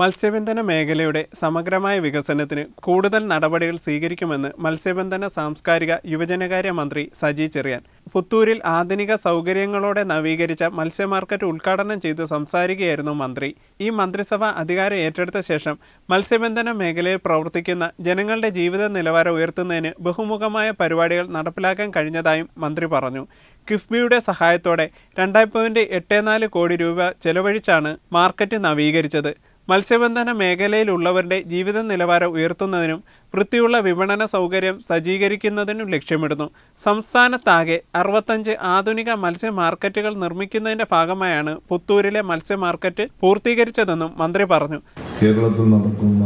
മത്സ്യബന്ധന മേഖലയുടെ സമഗ്രമായ വികസനത്തിന് കൂടുതൽ നടപടികൾ സ്വീകരിക്കുമെന്ന് മത്സ്യബന്ധന സാംസ്കാരിക യുവജനകാര്യ മന്ത്രി സജി ചെറിയാൻ. പുത്തൂരിൽ ആധുനിക സൗകര്യങ്ങളോടെ നവീകരിച്ച മത്സ്യ മാർക്കറ്റ് ഉദ്ഘാടനം ചെയ്ത് സംസാരിക്കുകയായിരുന്നു മന്ത്രി. ഈ മന്ത്രിസഭ അധികാരം ഏറ്റെടുത്ത ശേഷം മത്സ്യബന്ധന മേഖലയിൽ പ്രവർത്തിക്കുന്ന ജനങ്ങളുടെ ജീവിത നിലവാരം ഉയർത്തുന്നതിന് ബഹുമുഖമായ പരിപാടികൾ നടപ്പിലാക്കാൻ കഴിഞ്ഞതായും മന്ത്രി പറഞ്ഞു. കിഫ്ബിയുടെ സഹായത്തോടെ രണ്ടായി പോയിന്റ് എട്ട് നാല് കോടി രൂപ ചെലവഴിച്ചാണ് മാർക്കറ്റ് നവീകരിച്ചത്. മത്സ്യബന്ധന മേഖലയിലുള്ളവരുടെ ജീവിത നിലവാരം ഉയർത്തുന്നതിനും വൃത്തിയുള്ള വിപണന സൗകര്യം സജ്ജീകരിക്കുന്നതിനും ലക്ഷ്യമിടുന്നു. സംസ്ഥാനത്താകെ അറുപത്തഞ്ച് ആധുനിക മത്സ്യ മാർക്കറ്റുകൾ നിർമ്മിക്കുന്നതിന്റെ ഭാഗമായാണ് പുത്തൂരിലെ മത്സ്യ മാർക്കറ്റ് പൂർത്തീകരിച്ചതെന്നും മന്ത്രി പറഞ്ഞു. കേരളത്തിൽ നടക്കുന്ന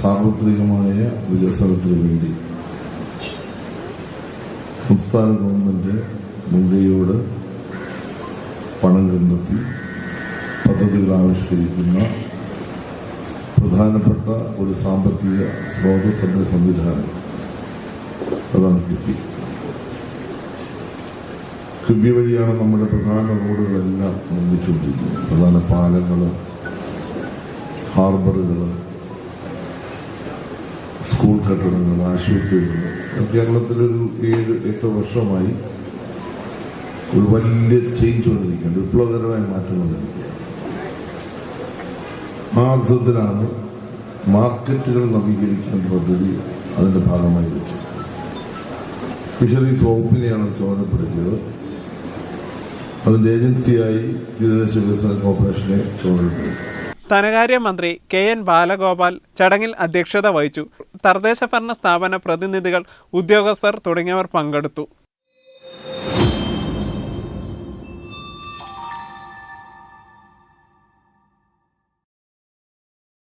സാർവത്രികമായ വികസനത്തിന് വേണ്ടി സംസ്ഥാന ഗവൺമെന്റ് മുൻകൈയോട് പണം കണ്ടെത്തി പദ്ധതികൾ ആവിഷ്കരിക്കുന്ന പ്രധാനപ്പെട്ട ഒരു സാമ്പത്തിക സ്രോതസ്സിന്റെ സംവിധാനം അതാണ് കിഫി കിഫി വഴിയാണ് നമ്മുടെ പ്രധാന റോഡുകളെല്ലാം നിർമ്മിച്ചുകൊണ്ടിരിക്കുന്നത്. പ്രധാന പാലങ്ങൾ ഹാർബറുകൾ സ്കൂൾ കെട്ടിടങ്ങൾ ആശുപത്രികൾ കേരളത്തിലൊരു ഏഴ് എട്ട് വർഷമായി ഒരു വലിയ ചേഞ്ച് വന്നിരിക്കുകയാണ്. വിപ്ലവകരമായ മാറ്റം വന്നിരിക്കുകയാണ്. ആ അർത്ഥത്തിലാണ് മാർക്കറ്റുകൾ നവീകരിക്കാൻ പദ്ധതി അതിന്റെ ഭാഗമായി വെച്ചത് ഫിഷറീസ് വകുപ്പിനെയാണ് ചുമതലപ്പെടുത്തിയത്. അതിന്റെ ഏജൻസിയായി തീരദേശ വികസന കോർപ്പറേഷനെ ചുമതലപ്പെടുത്തി. ധനകാര്യ മന്ത്രി കെ എൻ ബാലഗോപാൽ ചടങ്ങിൽ അധ്യക്ഷത വഹിച്ചു. തദ്ദേശ ഭരണ സ്ഥാപന പ്രതിനിധികൾ ഉദ്യോഗസ്ഥർ തുടങ്ങിയവർ പങ്കെടുത്തു.